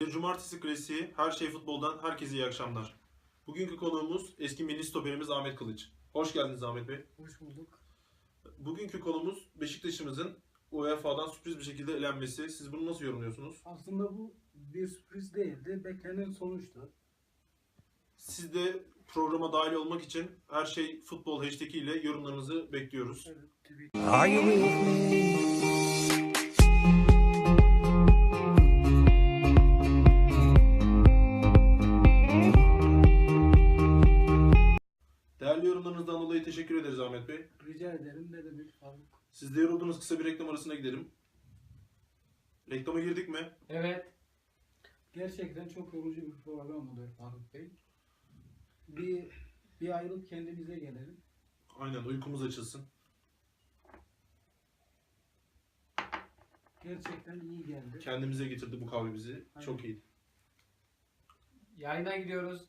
bir cumartesi klasiği. Her şey futboldan herkese iyi akşamlar. Bugünkü konuğumuz eski milli stoperimiz Ahmet Kılıç. Hoş geldiniz Ahmet Bey. Hoş bulduk. Bugünkü konumuz Beşiktaş'ımızın UEFA'dan sürpriz bir şekilde elenmesi. Siz bunu nasıl yorumluyorsunuz? Aslında bu bir sürpriz değildi. Beklenen sonuçtu. Siz de programa dahil olmak için her şey futbol hashtag ile yorumlarınızı bekliyoruz. Evet, Twitter. Are you with me? Yorumlarınızdan dolayı teşekkür ederiz Ahmet Bey. Rica ederim. Ne demek Faruk? Siz de yoruldunuz kısa bir reklam arasına gidelim. Reklama girdik mi? Evet. Gerçekten çok yorucu bir program oluyor Faruk Bey. Bir, bir ayrılıp kendimize gelelim. Aynen uykumuz açılsın. Gerçekten iyi geldi. Kendimize getirdi bu kahve bizi. Çok iyi. Yayına gidiyoruz.